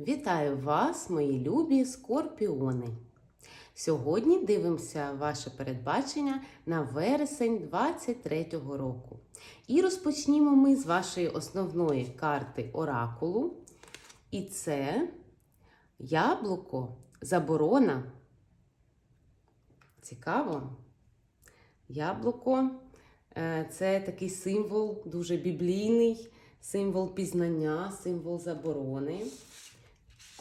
Вітаю вас, мої любі скорпіони! Сьогодні дивимося ваше передбачення на вересень 23-го року. І розпочнімо ми з вашої основної карти оракулу. І це яблуко, заборона. Цікаво. Яблуко е, це такий символ, дуже біблійний, символ пізнання, символ заборони,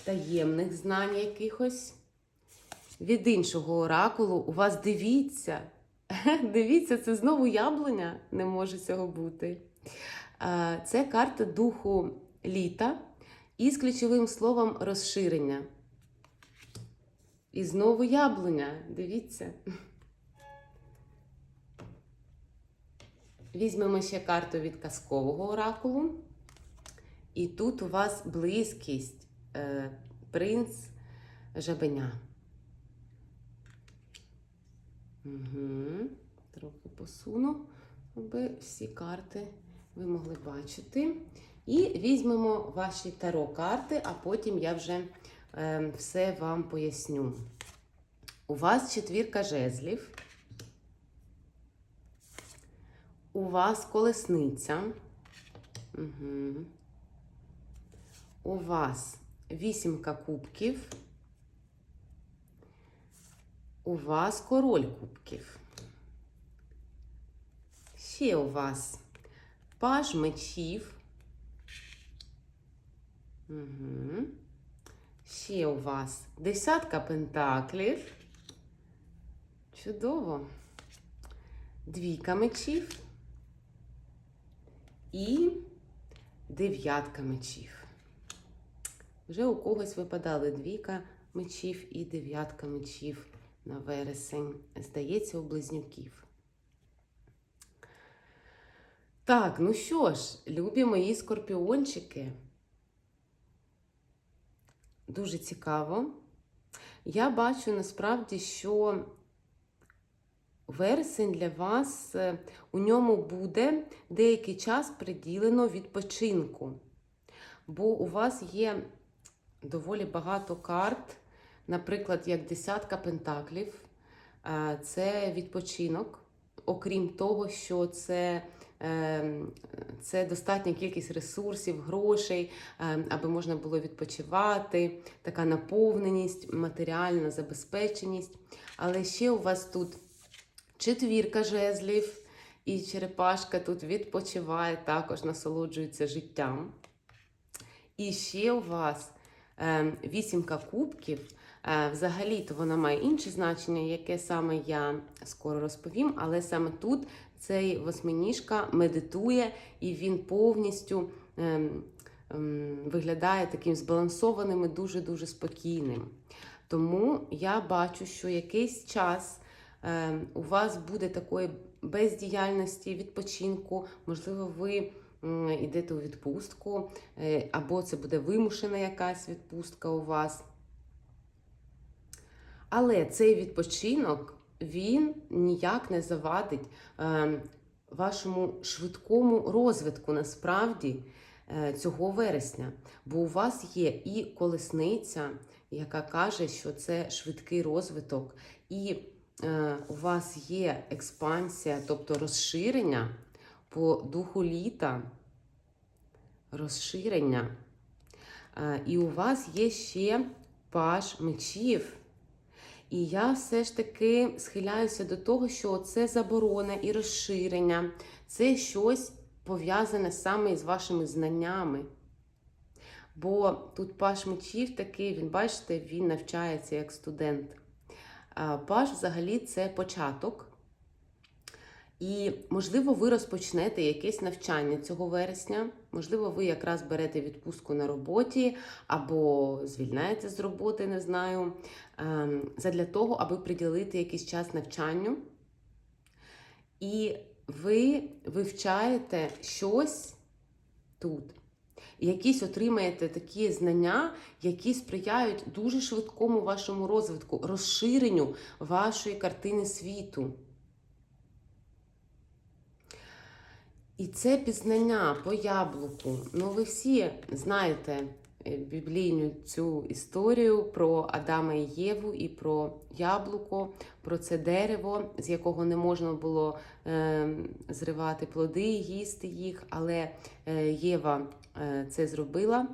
таємних знань якихось. Від іншого оракулу у вас дивіться. Дивіться, це знову яблуня, не може цього бути. Це карта духу літа із ключовим словом розширення. І знову яблуня. Дивіться. Візьмемо ще карту від казкового оракулу. І тут у вас близькість, е, принц жабеня. Угу. Трохи посуну, аби всі карти ви могли бачити. І візьмемо ваші таро карти, а потім я вже е, все вам поясню. У вас четвірка жезлів. У вас колесниця. Угу. У вас вісімка кубків. У вас король кубків. Ще у вас паж мечів. Угу. Ще у вас десятка пентаклів. Чудово. Двійка мечів. І дев'ятка мечів. Вже у когось випадали двійка мечів і дев'ятка мечів на вересень. Здається, у близнюків. Так, ну що ж, любі мої скорпіончики. Дуже цікаво. Я бачу насправді, що вересень для вас е, у ньому буде деякий час приділено відпочинку. Бо у вас є доволі багато карт, наприклад, як десятка пентаклів. Е, Це відпочинок, окрім того, що це. е, Це достатня кількість ресурсів, грошей, е, аби можна було відпочивати, така наповненість, матеріальна забезпеченість. Але ще у вас тут четвірка жезлів, і черепашка тут відпочиває, також насолоджується життям. І ще у вас вісімка кубків. Е, Взагалі-то вона має інше значення, яке саме я скоро розповім, але саме тут цей восьминіжка медитує і він повністю ем, виглядає таким збалансованим і дуже-дуже спокійним. Тому я бачу, що якийсь час е, у вас буде такої бездіяльності, відпочинку, можливо, ви йдете у відпустку, е, або це буде вимушена якась відпустка у вас. Але цей відпочинок він ніяк не завадить е, вашому швидкому розвитку насправді е, цього вересня. Бо у вас є і колесниця, яка каже, що це швидкий розвиток, і е, у вас є експансія, тобто розширення по духу літа, розширення. І у вас є ще паж мечів. І я все ж таки схиляюся до того, що це заборона і розширення, це щось пов'язане саме з вашими знаннями. Бо тут паш мечів такий, він, бачите, він навчається як студент. Паш взагалі це початок. І, можливо, ви розпочнете якесь навчання цього вересня. Можливо, ви якраз берете відпустку на роботі або звільняєте з роботи, не знаю, ем, задля того, аби приділити якийсь час навчанню. І ви вивчаєте щось тут. Якісь отримаєте такі знання, які сприяють дуже швидкому вашому розвитку, розширенню вашої картини світу. І це пізнання по яблуку. Ну, ви всі знаєте е, біблійну цю історію про Адама і Єву і про яблуко, про це дерево, з якого не можна було е, зривати плоди, їсти їх, але е, Єва е, це зробила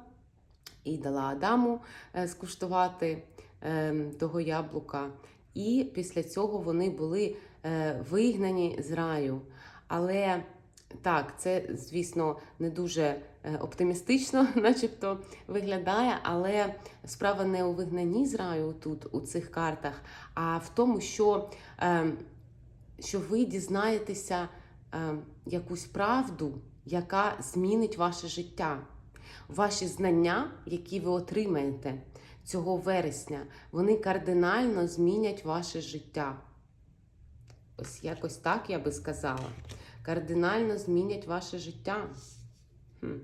і дала Адаму скуштувати е, того яблука. І після цього вони були вигнані з раю. Але так, це, звісно, не дуже е, оптимістично, начебто виглядає, але справа не у вигнанні з раю тут, у цих картах, а в тому, що, е, що ви дізнаєтеся е, якусь правду, яка змінить ваше життя. Ваші знання, які ви отримаєте цього вересня, вони кардинально змінять ваше життя. Ось якось так я би сказала. Кардинально змінять ваше життя. Хм.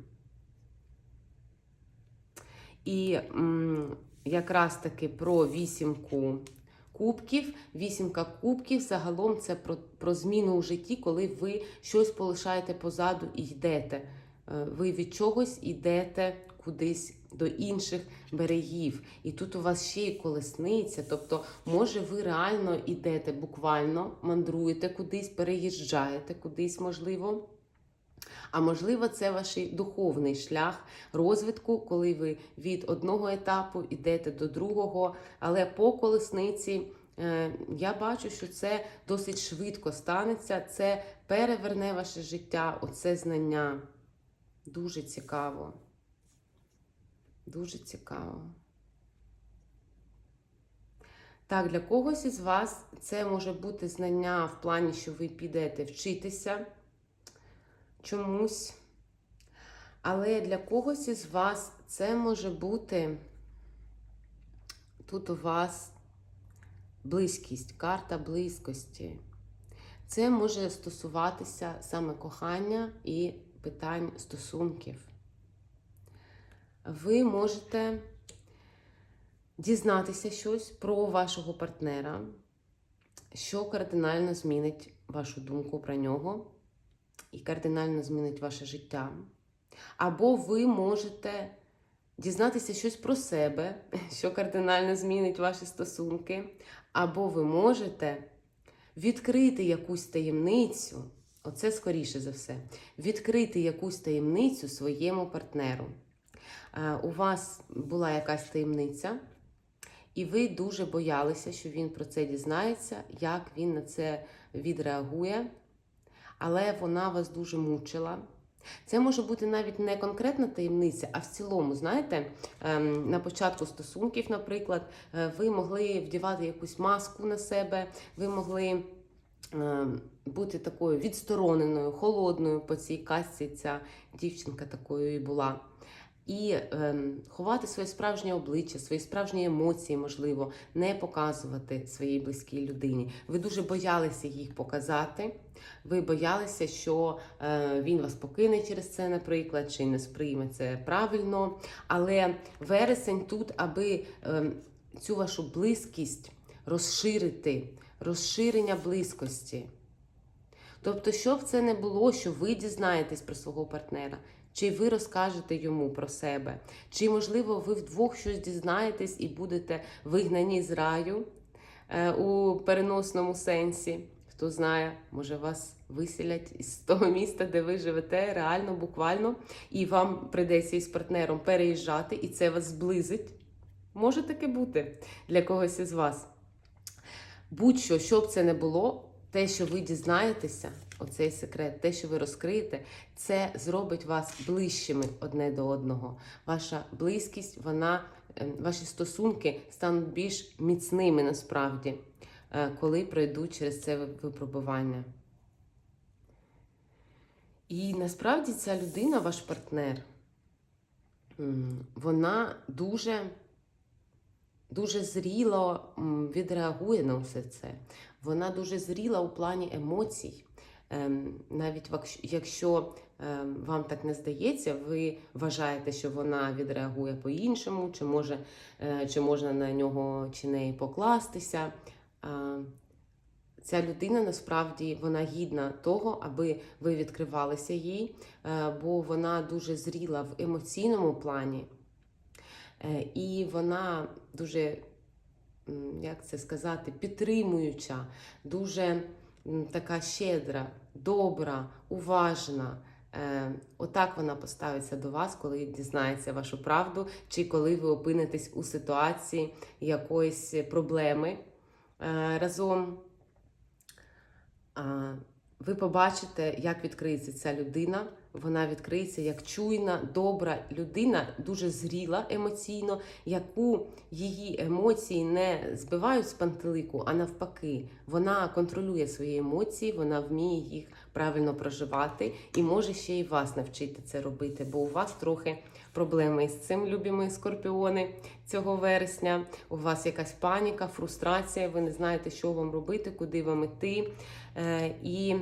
І м, якраз таки про вісімку кубків. Вісімка кубків загалом це про, про зміну у житті, коли ви щось полишаєте позаду і йдете. Е, Ви від чогось йдете кудись до інших берегів. І тут у вас ще й колесниця. Тобто, може, ви реально йдете, буквально мандруєте кудись, переїжджаєте кудись, можливо. А можливо, це ваш духовний шлях розвитку, коли ви від одного етапу йдете до другого. Але по колесниці е, я бачу, що це досить швидко станеться. Це переверне ваше життя, оце знання. Дуже цікаво. Дуже цікаво. Так, для когось із вас це може бути знання в плані, що ви підете вчитися чомусь. Але для когось із вас це може бути тут у вас близькість, карта близькості. Це може стосуватися саме кохання і питань стосунків. Ви можете дізнатися щось про вашого партнера, що кардинально змінить вашу думку про нього і кардинально змінить ваше життя. Або ви можете дізнатися щось про себе, що кардинально змінить ваші стосунки, або ви можете відкрити якусь таємницю. Оце скоріше за все, відкрити якусь таємницю своєму партнеру. Е, У вас була якась таємниця, і ви дуже боялися, що він про це дізнається, як він на це відреагує, але вона вас дуже мучила. Це може бути навіть не конкретна таємниця, а в цілому, знаєте, ем, на початку стосунків, наприклад, е, ви могли вдівати якусь маску на себе, ви могли е, бути такою відстороненою, холодною по цій касці. Ця дівчинка такою і була. І ем, ховати своє справжнє обличчя, свої справжні емоції, можливо, не показувати своїй близькій людині. Ви дуже боялися їх показати. Ви боялися, що е, він вас покине через це, наприклад, чи не сприйме це правильно. Але вересень тут, аби е, цю вашу близькість розширити, розширення близькості. Тобто, щоб це не було, що ви дізнаєтесь про свого партнера, чи ви розкажете йому про себе, чи, можливо, ви вдвох щось дізнаєтесь і будете вигнані з раю е, у переносному сенсі. Хто знає, може вас виселять із того міста, де ви живете, реально, буквально, і вам прийдеться із партнером переїжджати, і це вас зблизить. Може таке бути для когось із вас. Будь-що, що б це не було, те, що ви дізнаєтеся, оцей секрет, те, що ви розкриєте, це зробить вас ближчими одне до одного. Ваша близькість, вона, е, ваші стосунки стануть більш міцними насправді, е, коли пройдуть через це випробування. І насправді ця людина, ваш партнер, вона дуже дуже зріло відреагує на все це. Вона дуже зріла у плані емоцій. Ем, Навіть якщо ем, вам так не здається, ви вважаєте, що вона відреагує по-іншому, чи може, е, чи можна на нього чи неї покластися. Ця людина насправді вона гідна того, аби ви відкривалися їй, е, бо вона дуже зріла в емоційному плані. Е, І вона дуже, як це сказати, підтримуюча, дуже така щедра, добра, уважна. Е, Отак вона поставиться до вас, коли дізнається вашу правду, чи коли ви опинитесь у ситуації якоїсь проблеми е, разом. Ви побачите, як відкриється ця людина. Вона відкриється як чуйна, добра людина, дуже зріла емоційно, яку її емоції не збивають з пантелику, а навпаки, вона контролює свої емоції, вона вміє їх правильно проживати і може ще й вас навчити це робити, бо у вас трохи проблеми з цим, любі скорпіони, цього вересня. У вас якась паніка, фрустрація, ви не знаєте, що вам робити, куди вам іти. Е, І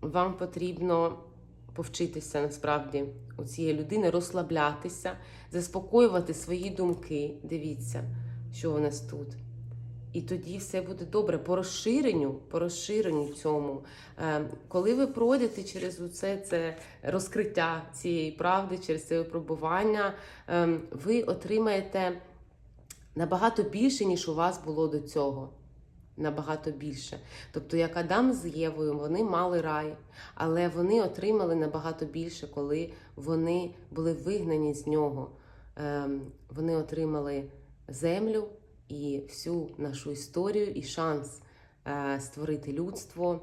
вам потрібно повчитися насправді у цієї людини, розслаблятися, заспокоювати свої думки. Дивіться, що у нас тут. І тоді все буде добре. По розширенню, по розширенню цьому, е, коли ви пройдете через це, це розкриття цієї правди, через це випробування, е, ви отримаєте набагато більше, ніж у вас було до цього. Набагато більше. Тобто, як Адам з Євою, вони мали рай, але вони отримали набагато більше, коли вони були вигнані з нього. Ем, Вони отримали землю і всю нашу історію, і шанс е, створити людство.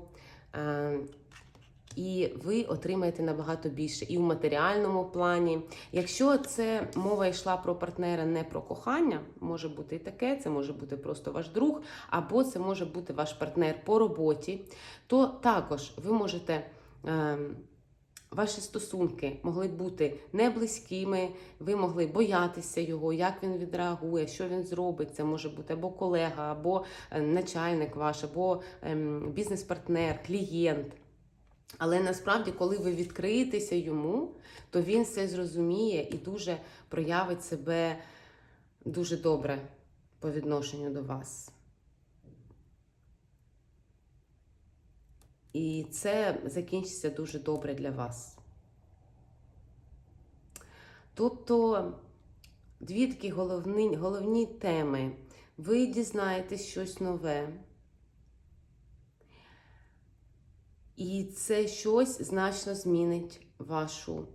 Е, І ви отримаєте набагато більше і в матеріальному плані. Якщо це мова йшла про партнера, не про кохання, може бути і таке, це може бути просто ваш друг, або це може бути ваш партнер по роботі, то також ви можете. ем, Ваші стосунки могли бути не близькими, ви могли боятися його, як він відреагує, що він зробить. Це може бути або колега, або е, начальник ваш, або ем, бізнес-партнер, клієнт. Але насправді, коли ви відкриєтеся йому, то він все зрозуміє і дуже проявить себе дуже добре по відношенню до вас. І це закінчиться дуже добре для вас. Тобто, дві такі головні, головні теми. Ви дізнаєтесь щось нове. І це щось значно змінить вашу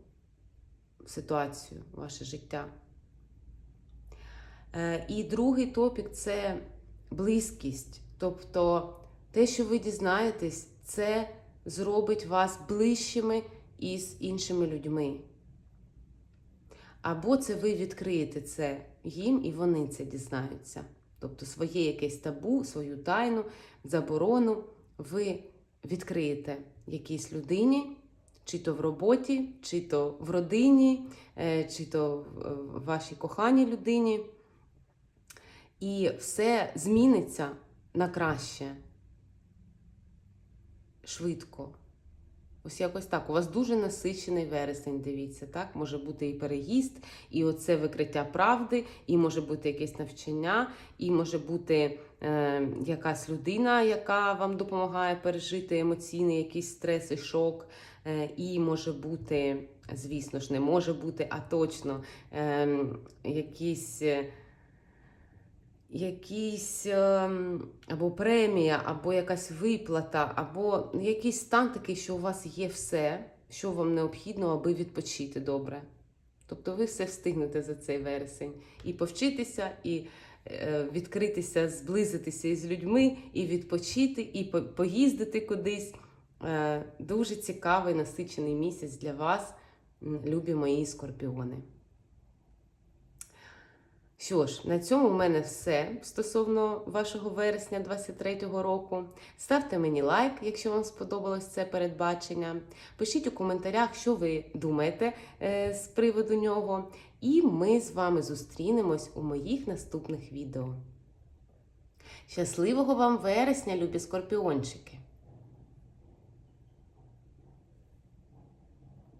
ситуацію, ваше життя. Е, І другий топік це близькість. Тобто те, що ви дізнаєтесь, це зробить вас ближчими із іншими людьми. Або це ви відкриєте це їм, і вони це дізнаються. Тобто своє якесь табу, свою тайну, заборону ви відкриєте якійсь людині, чи то в роботі, чи то в родині, е, чи то в вашій коханій людині. І все зміниться на краще швидко. Ось якось так. У вас дуже насичений вересень, дивіться, так? Може бути і переїзд, і оце викриття правди, і може бути якесь навчання, і може бути е, якась людина, яка вам допомагає пережити емоційний якийсь стрес і шок. Е, і може бути, звісно ж, не може бути, а точно е, якісь. Якийсь ем, або премія, або якась виплата, або якийсь стан такий, що у вас є все, що вам необхідно, аби відпочити добре. Тобто ви все встигнете за цей вересень. І повчитися, і е, відкритися, зблизитися із людьми, і відпочити, і поїздити кудись. Е, дуже цікавий насичений місяць для вас, любі мої скорпіони. Що ж, на цьому в мене все стосовно вашого вересня 23-го року. Ставте мені лайк, якщо вам сподобалось це передбачення. Пишіть у коментарях, що ви думаєте е, з приводу нього. І ми з вами зустрінемось у моїх наступних відео. Щасливого вам вересня, любі скорпіончики!